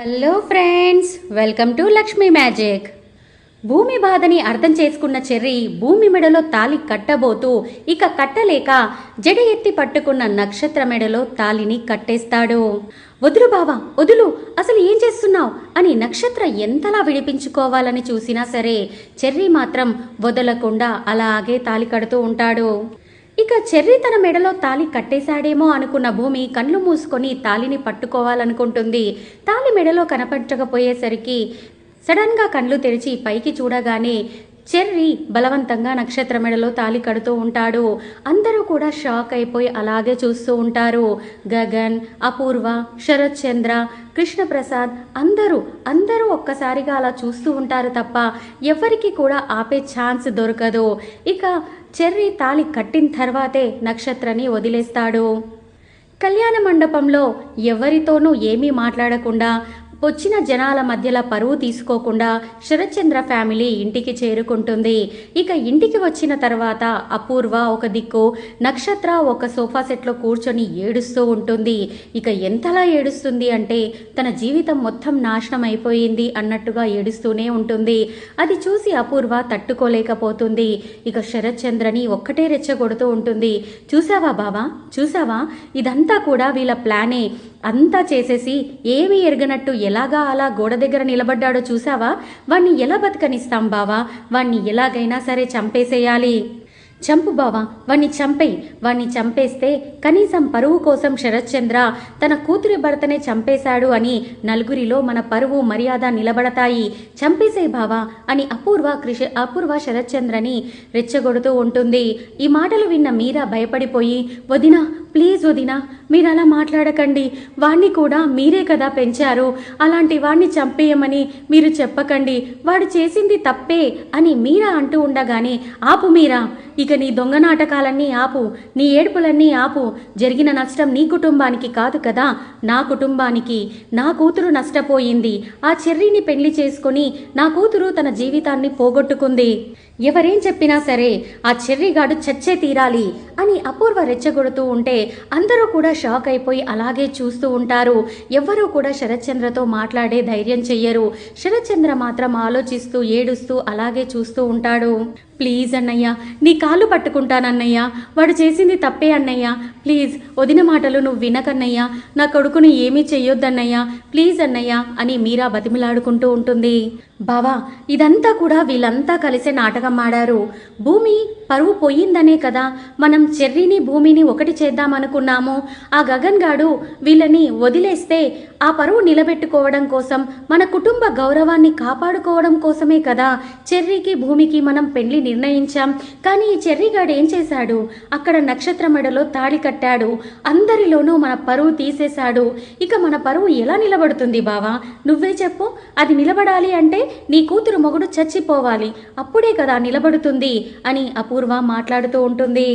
Hello friends welcome to Lakshmi magic భూమి బాధని అర్థం చేసుకున్న చెర్రి భూమి మెడలో తాలి కట్టబోతూ ఇక కట్టలేక జడ ఎత్తి పట్టుకున్న నక్షత్ర మెడలో తాలిని కట్టేస్తాడు. వదులు బావా వదులు అసలు ఏం చేస్తున్నావు? అని నక్షత్ర ఎంతలా విడిపించుకోవాలని చూసినా సరే చెర్రి మాత్రం వదలకుండా అలాగే తాలి కడుతూ ఉంటాడు. ఇక చెర్రి తన మెడలో తాలి కట్టేశాడేమో అనుకున్న భూమి కళ్ళు మూసుకొని తాలిని పట్టుకోవాలనుకుంటుంది. తాలి మెడలో కనపడకపోయేసరికి సడన్గా కళ్ళు తెరిచి పైకి చూడగానే చెర్రీ బలవంతంగా నక్షత్ర మెడలో తాలి కడుతూ ఉంటాడు. అందరూ కూడా షాక్ అయిపోయి అలాగే చూస్తూ ఉంటారు. గగన్ అపూర్వ శరత్ చంద్ర కృష్ణప్రసాద్ అందరూ అందరూ ఒక్కసారిగా అలా చూస్తూ ఉంటారు తప్ప ఎవరికి కూడా ఆపే ఛాన్స్ దొరకదు. ఇక చెర్రి తాలి కట్టిన తర్వాతే నక్షత్రని వదిలేస్తాడు. కళ్యాణ మండపంలో ఎవరితోనూ ఏమీ మాట్లాడకుండా వచ్చిన జనాల మధ్యలో పరువు తీసుకోకుండా శరత్చంద్ర ఫ్యామిలీ ఇంటికి చేరుకుంటుంది. ఇక ఇంటికి వచ్చిన తర్వాత అపూర్వ ఒక దిక్కు నక్షత్ర ఒక సోఫా సెట్లో కూర్చొని ఏడుస్తూ ఉంటుంది. ఇక ఎంతలా ఏడుస్తుంది అంటే తన జీవితం మొత్తం నాశనం అయిపోయింది అన్నట్టుగా ఏడుస్తూనే ఉంటుంది. అది చూసి అపూర్వ తట్టుకోలేకపోతుంది. ఇక శరత్చంద్రని ఒక్కటే రెచ్చగొడుతూ ఉంటుంది. చూసావా బావా? చూసావా? ఇదంతా కూడా వీళ్ళ ప్లానే. అంతా చేసేసి ఏమీ ఎరగనట్టు ఎలాగా అలా గోడ దగ్గర నిలబడ్డాడో చూసావా వాణ్ణి ఎలా బతకనిస్తాం బావా? వాణ్ణి ఎలాగైనా సరే చంపేసేయాలి. చంపు బావా వాణ్ణి చంపేయి. వాణ్ణి చంపేస్తే కనీసం పరువు కోసం శరత్చంద్ర తన కూతురి భర్తనే చంపేశాడు అని నలుగురిలో మన పరువు మర్యాద నిలబడతాయి. చంపేసే బావా అని అపూర్వ కృషి అపూర్వ శరత్చంద్రని రెచ్చగొడుతూ ఉంటుంది. ఈ మాటలు విన్న మీరా భయపడిపోయి వదినా ప్లీజ్ వదినా మీరు అలా మాట్లాడకండి. వాణ్ణి కూడా మీరే కదా పెంచారు. అలాంటి వాణ్ణి చంపేయమని మీరు చెప్పకండి. వాడు చేసింది తప్పే అని మీరా అంటూ ఉండగానే ఆపు మీరా ఇక నీ దొంగ నాటకాలన్నీ ఆపు నీ ఏడుపులన్నీ ఆపు. జరిగిన నష్టం నీ కుటుంబానికి కాదు కదా నా కుటుంబానికి. నా కూతురు నష్టపోయింది. ఆ చెర్రీని పెళ్ళి చేసుకుని నా కూతురు తన జీవితాన్ని పోగొట్టుకుంది. ఎవరేం చెప్పినా సరే ఆ చెర్రిగాడు చచ్చే తీరాలి అని అపూర్వ రెచ్చగొడుతూ ఉంటే అందరూ కూడా షాక్ అయిపోయి అలాగే చూస్తూ ఉంటారు. ఎవ్వరూ కూడా శరత్చంద్రతో మాట్లాడే ధైర్యం చెయ్యరు. శరత్చంద్ర మాత్రం ఆలోచిస్తూ ఏడుస్తూ అలాగే చూస్తూ ఉంటాడు. ప్లీజ్ అన్నయ్య నీ కాళ్ళు పట్టుకుంటానన్నయ్య. వాడు చేసింది తప్పే అన్నయ్య. ప్లీజ్ వదిన మాటలు నువ్వు వినకన్నయ్యా. నా కొడుకుని ఏమీ చెయ్యొద్దన్నయ్యా. ప్లీజ్ అన్నయ్యా అని మీరా బతిమిలాడుకుంటూ ఉంటుంది. బావా ఇదంతా కూడా వీళ్ళంతా కలిసే నాటకం ఆడారు. భూమి పరువు పోయిందనే కదా. మనం చెర్రీని భూమిని ఒకటి చేద్దామనుకున్నాము ఆ గగన్ గాడు వీళ్ళని వదిలేస్తే ఆ పరువు నిలబెట్టుకోవడం కోసం మన కుటుంబ గౌరవాన్ని కాపాడుకోవడం కోసమే కదా చెర్రీకి భూమికి మనం పెళ్ళి నిర్ణయించాం. కానీ ఈ చెర్రీగాడు ఏం చేశాడు? అక్కడ నక్షత్ర మెడలో తాళి కట్టాడు. అందరిలోనూ మన పరువు తీసేశాడు. ఇక మన పరువు ఎలా నిలబడుతుంది బావా? నువ్వే చెప్పు. అది నిలబడాలి అంటే నీ కూతురు మొగుడు చచ్చిపోవాలి. అప్పుడే కదా నిలబడుతుంది అని అపూర్వ మాట్లాడుతూ ఉంటుంది.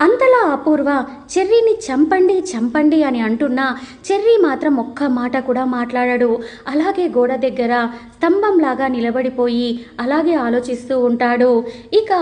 అంతలా అపూర్వ చెర్రీని చంపండి చంపండి అని అంటున్నా చెర్రీ మాత్రం ఒక్క మాట కూడా మాట్లాడాడు. అలాగే గోడ దగ్గర స్తంభంలాగా నిలబడిపోయి అలాగే ఆలోచిస్తూ ఉంటాడు. ఇక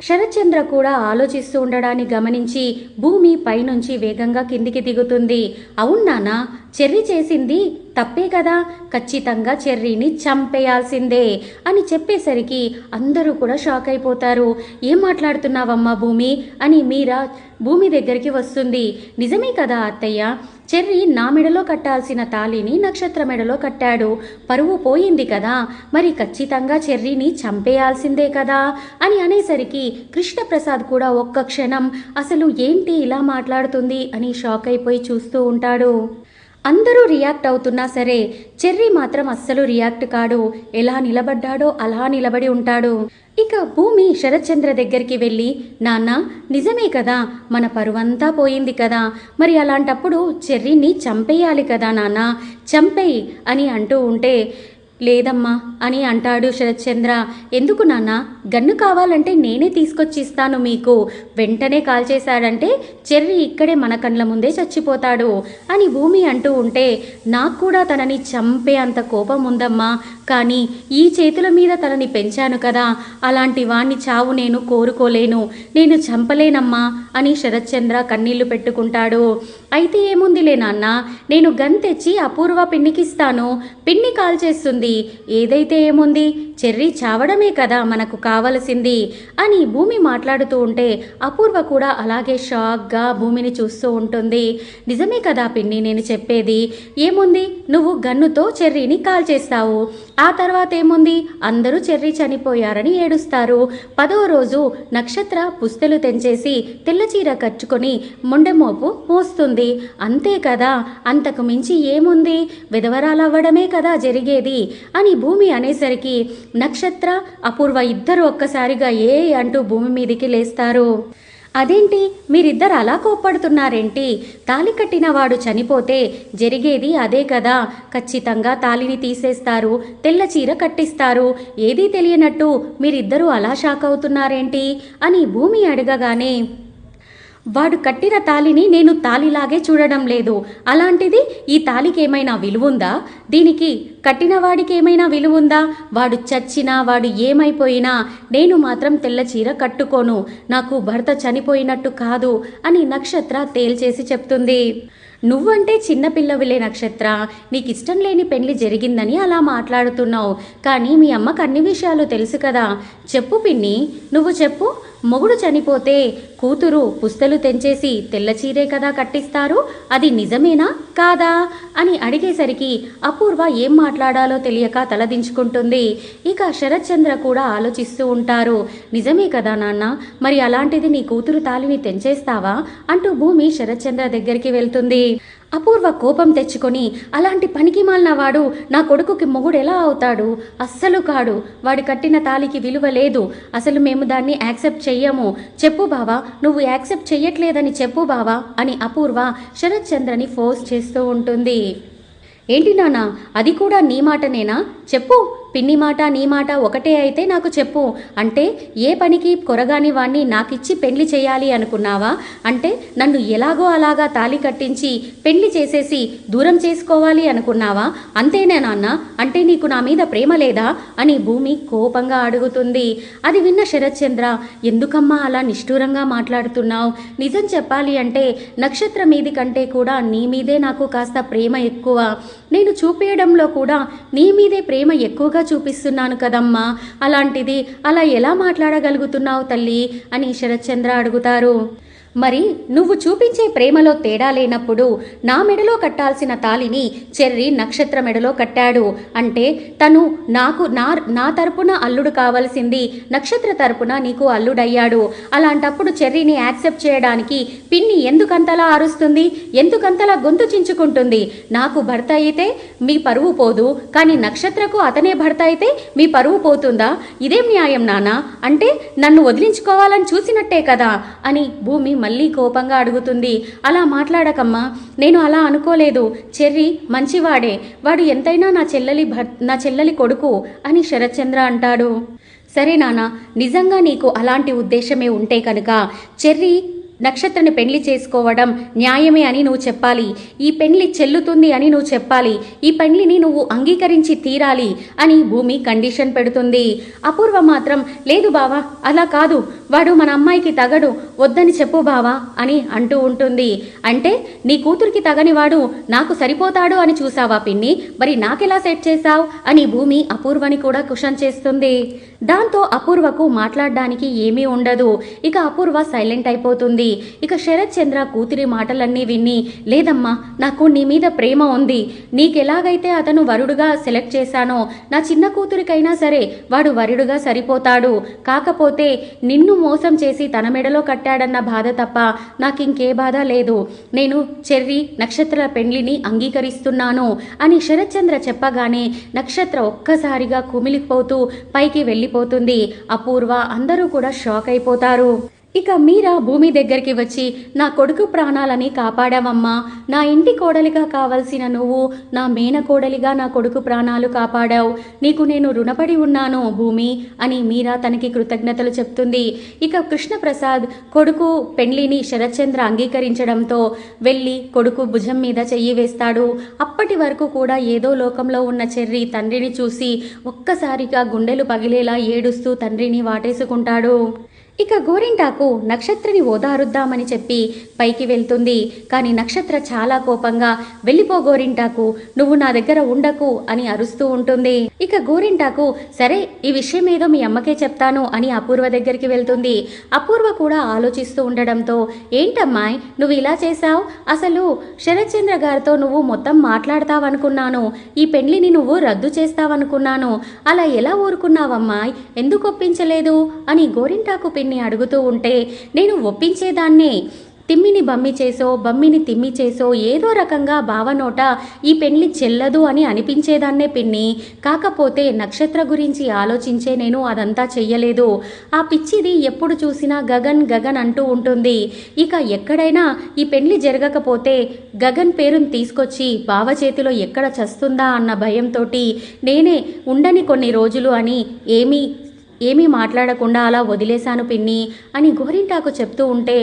శరత్చంద్ర కూడా ఆలోచిస్తూ ఉండడాన్ని గమనించి భూమి పైనుంచి వేగంగా కిందికి దిగుతుంది. అవును నానా చెర్రి చేసింది తప్పే కదా? ఖచ్చితంగా చెర్రీని చంపేయాల్సిందే అని చెప్పేసరికి అందరూ కూడా షాక్ అయిపోతారు. ఏం మాట్లాడుతున్నావమ్మా భూమి? అని మీరా భూమి దగ్గరికి వస్తుంది. నిజమే కదా అత్తయ్య? చెర్రీ నా మెడలో కట్టాల్సిన తాళిని నక్షత్ర మెడలో కట్టాడు. పరువు పోయింది కదా? మరి ఖచ్చితంగా చెర్రీని చంపేయాల్సిందే కదా? అని అనేసరికి కృష్ణప్రసాద్ కూడా ఒక్క క్షణం అసలు ఏంటి ఇలా మాట్లాడుతుంది అని షాక్ అయిపోయి చూస్తూ ఉంటాడు. అందరూ రియాక్ట్ అవుతున్నా సరే చెర్రీ మాత్రం అస్సలు రియాక్ట్ కాడు. ఎలా నిలబడ్డాడో అలా నిలబడి ఉంటాడు. ఇక భూమి శరత్చంద్ర దగ్గరికి వెళ్ళి నాన్న నిజమే కదా మన పరువంతా పోయింది కదా. మరి అలాంటప్పుడు చెర్రీని చంపేయాలి కదా నాన్న చంపేయి అని అంటూ ఉంటే లేదమ్మా అని అంటాడు శరత్చంద్ర. ఎందుకు నాన్న? గన్ను కావాలంటే నేనే తీసుకొచ్చి ఇస్తాను మీకు. వెంటనే కాల్ చేశాడంటే చెర్రి ఇక్కడే మన కండ్ల ముందే చచ్చిపోతాడు అని భూమి అంటూ ఉంటే నాకు కూడా తనని చంపే అంత కోపం ఉందమ్మా. కానీ ఈ చేతుల మీద తనని పెంచాను కదా. అలాంటి వాణ్ణి చావు నేను కోరుకోలేను. నేను చంపలేనమ్మా అని శరత్చంద్ర కన్నీళ్ళు పెట్టుకుంటాడు. అయితే ఏముందిలే నాన్న? నేను గన్ తెచ్చి అపూర్వ పిన్నికిస్తాను పిన్ని కాల్ చేస్తుంది. ఏదైతే ఏముంది? చెర్రీ చావడమే కదా మనకు కావలసింది అని భూమి మాట్లాడుతూ ఉంటే అపూర్వ కూడా అలాగే షాక్గా భూమిని చూస్తూ ఉంటుంది. నిజమే కదా పిన్ని నేను చెప్పేది. ఏముంది? నువ్వు గన్నుతో చెర్రీని కాల్ చేస్తావు. ఆ తర్వాత ఏముంది? అందరూ చెర్రీ చనిపోయారని ఏడుస్తారు. పదవ రోజు నక్షత్ర పుస్తలు తెంచేసి తెల్ల చీర కట్టుకొని మొండెమోపు మోస్తుంది. అంతే కదా? అంతకు మించి ఏముంది? విధవరాలవ్వడమే కదా జరిగేది. అని భూమి అనేసరికి నక్షత్ర అపూర్వ ఇద్దరు ఒక్కసారిగా ఏ అంటూ భూమి మీదికి లేస్తారు. అదేంటి? మీరిద్దరు అలా కోప్పడుతున్నారేంటి? తాలి కట్టిన వాడు చనిపోతే జరిగేది అదే కదా. ఖచ్చితంగా తాలిని తీసేస్తారు తెల్ల చీర కట్టిస్తారు. ఏదీ తెలియనట్టు మీరిద్దరూ అలా షాక్ అవుతున్నారేంటి? అని భూమి అడగగానే వాడు కట్టిన తాలిని నేను తాలిలాగే చూడడం లేదు. అలాంటిది ఈ తాలికి ఏమైనా విలువుందా? దీనికి కట్టిన వాడికి ఏమైనా విలువుందా? వాడు చచ్చినా వాడు ఏమైపోయినా నేను మాత్రం తెల్ల చీర కట్టుకోను. నాకు భర్త చనిపోయినట్టు కాదు అని నక్షత్ర తేల్చేసి చెప్తుంది. నువ్వంటే చిన్నపిల్లవిలే నక్షత్ర. నీకు ఇష్టం లేని పెళ్ళి జరిగిందని అలా మాట్లాడుతున్నావు. కానీ మీ అమ్మకు అన్ని విషయాలు తెలుసు కదా. చెప్పు పిన్ని. నువ్వు చెప్పు. మొగుడు చనిపోతే కూతురు పుస్తలు తెంచేసి తెల్లచీరే కదా కట్టిస్తారు? అది నిజమేనా కాదా? అని అడిగేసరికి అపూర్వ ఏం మాట్లాడాలో తెలియక తలదించుకుంటుంది ఇక శరత్చంద్ర కూడా ఆలోచిస్తూ ఉంటారు. నిజమే కదా నాన్న మరి అలాంటిది నీ కూతురు తాలిని తెంచేస్తావా? అంటూ భూమి శరత్చంద్ర దగ్గరికి వెళ్తుంది. అపూర్వ కోపం తెచ్చుకొని అలాంటి పనికి మాలిన వాడు నా కొడుకుకి మొగుడు ఎలా అవుతాడు? అస్సలు కాడు. వాడు కట్టిన తాలికి విలువ లేదు. అసలు మేము దాన్ని యాక్సెప్ట్ చెయ్యము. చెప్పు బావా నువ్వు యాక్సెప్ట్ చెయ్యట్లేదని చెప్పు బావా అని అపూర్వ శరత్ చంద్రని ఫోర్స్ చేస్తూ ఉంటుంది. ఏంటి నానా అది కూడా నీ మాటనేనా? చెప్పు. పిన్ని మాట నీ మాట ఒకటే అయితే నాకు చెప్పు. అంటే ఏ పనికి కొరగాని వాణ్ణి నాకిచ్చి పెళ్ళి చేయాలి అనుకున్నావా? అంటే నన్ను ఎలాగో అలాగా తాలి కట్టించి పెళ్ళి చేసేసి దూరం చేసుకోవాలి అనుకున్నావా? అంతేనా నాన్న? అంటే నీకు నా మీద ప్రేమ లేదా? అని భూమి కోపంగా అడుగుతుంది. అది విన్న శరత్చంద్ర ఎందుకమ్మా అలా నిష్ఠూరంగా మాట్లాడుతున్నావు? నిజం చెప్పాలి అంటే నక్షత్ర మీది కంటే కూడా నీ మీదే నాకు కాస్త ప్రేమ ఎక్కువ. నేను చూపేయడంలో కూడా నీ మీదే ప్రేమ ఎక్కువగా చూపిస్తున్నాను కదమ్మా. అలాంటిది అలా ఎలా మాట్లాడగలుగుతున్నావు తల్లి? అని శరత్చంద్ర అడుగుతారు. మరి నువ్వు చూపించే ప్రేమలో తేడా లేనప్పుడు నా మెడలో కట్టాల్సిన తాలిని చెర్రి నక్షత్ర మెడలో కట్టాడు. అంటే తను నాకు నా నా తరపున అల్లుడు కావలసింది నక్షత్ర తరపున నీకు అల్లుడయ్యాడు. అలాంటప్పుడు చెర్రీని యాక్సెప్ట్ చేయడానికి పిన్ని ఎందుకంతలా అరుస్తుంది? ఎందుకంతలా గొంతు చించుకుంటుంది? నాకు భర్త అయితే మీ పరువు పోదు. కానీ నక్షత్రకు అతనే భర్త అయితే మీ పరువు పోతుందా? ఇదేం న్యాయం నానా అంటే నన్ను వదిలించుకోవాలని చూసినట్టే కదా అని భూమి మళ్ళీ కోపంగా అడుగుతుంది. అలా మాట్లాడకమ్మా నేను అలా అనుకోలేదు. చెర్రి మంచివాడే వాడు ఎంతైనా నా చెల్లెలి భర్ నా చెల్లెలి కొడుకు అని శరత్చంద్ర అంటాడు. సరే నాన్న నిజంగా నీకు అలాంటి ఉద్దేశమే ఉంటే కనుక చెర్రీ నక్షత్రని పెళ్ళి చేసుకోవడం న్యాయమే అని నువ్వు చెప్పాలి. ఈ పెళ్ళి చెల్లుతుంది అని నువ్వు చెప్పాలి. ఈ పెళ్ళిని నువ్వు అంగీకరించి తీరాలి అని భూమి కండిషన్ పెడుతుంది. అపూర్వ మాత్రం లేదు బావా అలా కాదు. వాడు మన అమ్మాయికి తగడు. వద్దని చెప్పు బావా అని అంటూ ఉంటుంది. అంటే నీ కూతురికి తగనివాడు నాకు సరిపోతాడు అని చూసావా పిన్ని? మరి నాకెలా సెట్ చేశావు? అని భూమి అపూర్వని కూడా కుషన్ చేస్తుంది. దాంతో అపూర్వకు మాట్లాడడానికి ఏమీ ఉండదు. ఇక అపూర్వ సైలెంట్ అయిపోతుంది. ఇక శరత్ చంద్ర కూతురి మాటలన్నీ విని లేదమ్మా నాకు నీ మీద ప్రేమ ఉంది. నీకెలాగైతే అతను వరుడుగా సెలెక్ట్ చేశానో నా చిన్న కూతురికైనా సరే వాడు వరుడుగా సరిపోతాడు. కాకపోతే నిన్ను మోసం చేసి తన మెడలో కట్టాడన్న బాధ తప్ప నాకింకే బాధ లేదు. నేను చెర్రీ నక్షత్ర పెండ్లిని అంగీకరిస్తున్నాను అని శరత్చంద్ర చెప్పగానే నక్షత్ర ఒక్కసారిగా కుమిలిపోతూ పైకి వెళ్ళిపోతుంది అపూర్వ అందరూ కూడా షాక్ అయిపోతారు. ఇక మీరా భూమి దగ్గరికి వచ్చి నా కొడుకు ప్రాణాలని కాపాడావమ్మా. నా ఇంటి కోడలిగా కావలసిన నువ్వు నా మేన కోడలిగా నా కొడుకు ప్రాణాలు కాపాడావు. నీకు నేను రుణపడి ఉన్నాను భూమి అని మీరా తనకి కృతజ్ఞతలు చెప్తుంది. ఇక కృష్ణప్రసాద్ కొడుకు పెండ్లిని శరత్చంద్ర అంగీకరించడంతో వెళ్ళి కొడుకు భుజం మీద చెయ్యి వేస్తాడు. అప్పటి వరకు కూడా ఏదో లోకంలో ఉన్న చెర్రి తండ్రిని చూసి ఒక్కసారిగా గుండెలు పగిలేలా ఏడుస్తూ తండ్రిని వాటేసుకుంటాడు. ఇక గోరింటాకు నక్షత్రని ఓదారుద్దామని చెప్పి పైకి వెళ్తుంది. కానీ నక్షత్ర చాలా కోపంగా వెళ్ళిపో గోరింటాకు నువ్వు నా దగ్గర ఉండకు అని అరుస్తూ ఉంటుంది. ఇక గోరింటాకు సరే ఈ విషయం ఏదో మీ అమ్మకే చెప్తాను అని అపూర్వ దగ్గరికి వెళ్తుంది. అపూర్వ కూడా ఆలోచిస్తూ ఉండడంతో ఏంటమ్మాయ్ నువ్వు ఇలా చేశావు? అసలు శరత్చంద్ర గారితో నువ్వు మొత్తం మాట్లాడతావనుకున్నాను. ఈ పెళ్ళిని నువ్వు రద్దు చేస్తావనుకున్నాను. అలా ఎలా ఊరుకున్నావమ్మాయ్? ఎందుకు ఒప్పించలేదు? అని గోరింటాకు పిన్ని అడుగుతూ ఉంటే నేను ఒప్పించేదాన్నే. తిమ్మిని బమ్మి చేసో బమ్మిని తిమ్మి చేసో ఏదో రకంగా బావనోట ఈ పెళ్ళి చెల్లదు అని అనిపించేదాన్నే పిన్ని. కాకపోతే నక్షత్ర గురించి ఆలోచించే నేను అదంతా చెయ్యలేదు. ఆ పిచ్చిది ఎప్పుడు చూసినా గగన్ గగన్ అంటూ ఉంటుంది. ఇక ఎక్కడైనా ఈ పెళ్ళి జరగకపోతే గగన్ పేరును తీసుకొచ్చి బావ చేతిలో ఎక్కడ చస్తుందా అన్న భయంతో నేనే ఉండని కొన్ని రోజులు అని ఏమీ ఏమీ మాట్లాడకుండా అలా వదిలేశాను పిన్ని అని గోరింటాకు చెప్తూ ఉంటే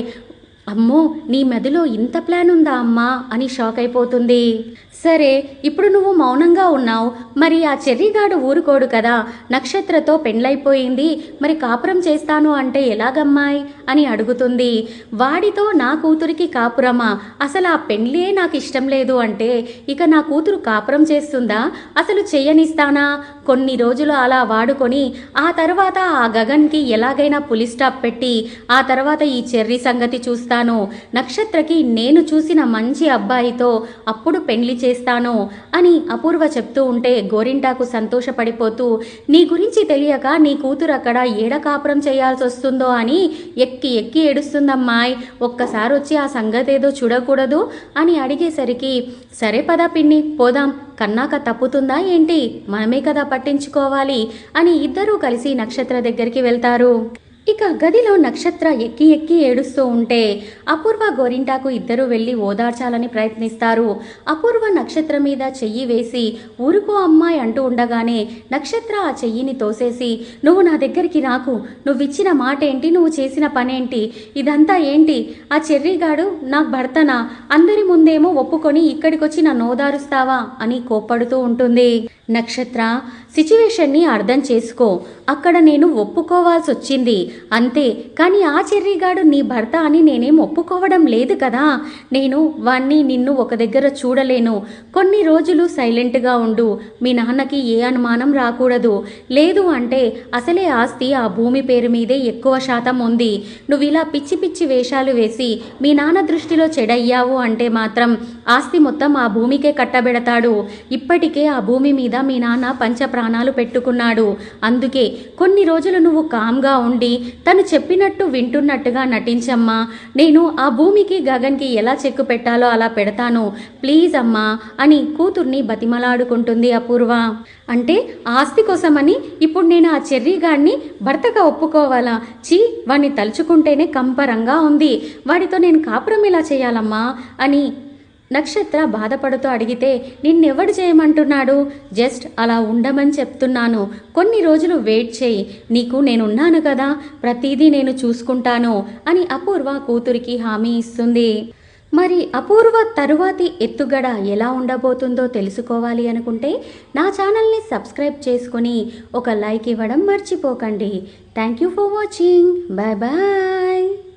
అమ్మో నీ మెదలో ఇంత ప్లాన్ ఉందా అమ్మా? అని షాక్ అయిపోతుంది. సరే ఇప్పుడు నువ్వు మౌనంగా ఉన్నావు. మరి ఆ చెర్రీగాడు ఊరుకోడు కదా. నక్షత్రతో పెండ్లైపోయింది. మరి కాపురం చేస్తాను అంటే ఎలాగమ్మాయి? అని అడుగుతుంది. వాడితో నా కూతురికి కాపురమా? అసలు ఆ పెండ్లే నాకు ఇష్టం లేదు అంటే ఇక నా కూతురు కాపురం చేస్తుందా? అసలు చెయ్యనిస్తానా కొన్ని రోజులు అలా వాడుకొని ఆ తర్వాత ఆ గగన్కి ఎలాగైనా పులి స్టాప్ పెట్టి ఆ తర్వాత ఈ చెర్రీ సంగతి చూస్తాను. నక్షత్రకి నేను చూసిన మంచి అబ్బాయితో అప్పుడు పెండ్లి చేస్తాను అని అపూర్వ చెప్తూ ఉంటే గోరింటాకు సంతోషపడిపోతూ నీ గురించి తెలియక నీ కూతురు అక్కడ ఏడకాపురం చేయాల్సి వస్తుందో అని ఎక్కి ఎక్కి ఏడుస్తుందమ్మాయ్. ఒక్కసారి వచ్చి ఆ సంగతేదో చూడకూడదు అని అడిగేసరికి సరే పదా పిన్ని పోదాం. కన్నాక తప్పుతుందా ఏంటి? మనమే కదా పట్టించుకోవాలి అని ఇద్దరూ కలిసి నక్షత్ర దగ్గరికి వెళ్తారు. ఇక గదిలో నక్షత్ర ఎక్కి ఎక్కి ఏడుస్తూ ఉంటే అపూర్వ గోరింటాకు ఇద్దరు వెళ్ళి ఓదార్చాలని ప్రయత్నిస్తారు. అపూర్వ నక్షత్ర మీద చెయ్యి వేసి ఊరుకో అమ్మాయి అంటూ ఉండగానే నక్షత్ర ఆ చెయ్యిని తోసేసి నువ్వు నా దగ్గరికి రాకు. నువ్విచ్చిన మాట ఏంటి నువ్వు చేసిన పనేంటి? ఇదంతా ఏంటి? ఆ చెర్రీగాడు నాకు భర్తనా? అందరి ముందేమో ఒప్పుకొని ఇక్కడికొచ్చి నన్ను ఓదారుస్తావా? అని కోప్పడుతూ ఉంటుంది. నక్షత్ర సిచ్యువేషన్ని అర్థం చేసుకో. అక్కడ నేను ఒప్పుకోవాల్సి వచ్చింది అంతే కానీ ఆ చెర్రీగాడు నీ భర్త అని నేనేం ఒప్పుకోవడం లేదు కదా. నేను వాణ్ణి నిన్ను ఒక దగ్గర చూడలేను. కొన్ని రోజులు సైలెంట్గా ఉండు. మీ నాన్నకి ఏ అనుమానం రాకూడదు. లేదు అంటే అసలే ఆస్తి ఆ భూమి పేరు మీదే ఎక్కువ శాతం ఉంది. నువ్వు ఇలా పిచ్చి పిచ్చి వేషాలు వేసి మీ నాన్న దృష్టిలో చెడయ్యావు అంటే మాత్రం ఆస్తి మొత్తం ఆ భూమికే కట్టబెడతాడు. ఇప్పటికే ఆ భూమి మీద మీ నాన్న పంచ ప్రాణాలు పెట్టుకున్నాడు. అందుకే కొన్ని రోజులు నువ్వు కామ్గా ఉండి తను చెప్పినట్టు వింటున్నట్టుగా నటించమ్మా. నేను ఆ భూమికి గగన్కి ఎలా చెక్కు పెట్టాలో అలా పెడతాను. ప్లీజ్ అమ్మా అని కూతుర్ని బతిమలాడుకుంటుంది అపూర్వ. అంటే ఆస్తి కోసమని ఇప్పుడు నేను ఆ చెర్రీగాడిని భర్తగా ఒప్పుకోవాలా? చీ వాణ్ణి తలుచుకుంటేనే కంపరంగా ఉంది. వాడితో నేను కాపురం ఎలా చేయాలమ్మా? అని నక్షత్ర బాధపడుతూ అడిగితే నిన్నెవడు చేయమంటున్నాడు? జస్ట్ అలా ఉండమని చెప్తున్నాను. కొన్ని రోజులు వెయిట్ చేయి. నీకు నేనున్నాను కదా. ప్రతిదీ నేను చూసుకుంటాను అని అపూర్వ కూతురికి హామీ ఇస్తుంది. మరి అపూర్వ తరువాతి ఎత్తుగడ ఎలా ఉండబోతుందో తెలుసుకోవాలి అనుకుంటే నా ఛానల్ని సబ్స్క్రైబ్ చేసుకొని ఒక లైక్ ఇవ్వడం మర్చిపోకండి. Thank you for watching. Bye bye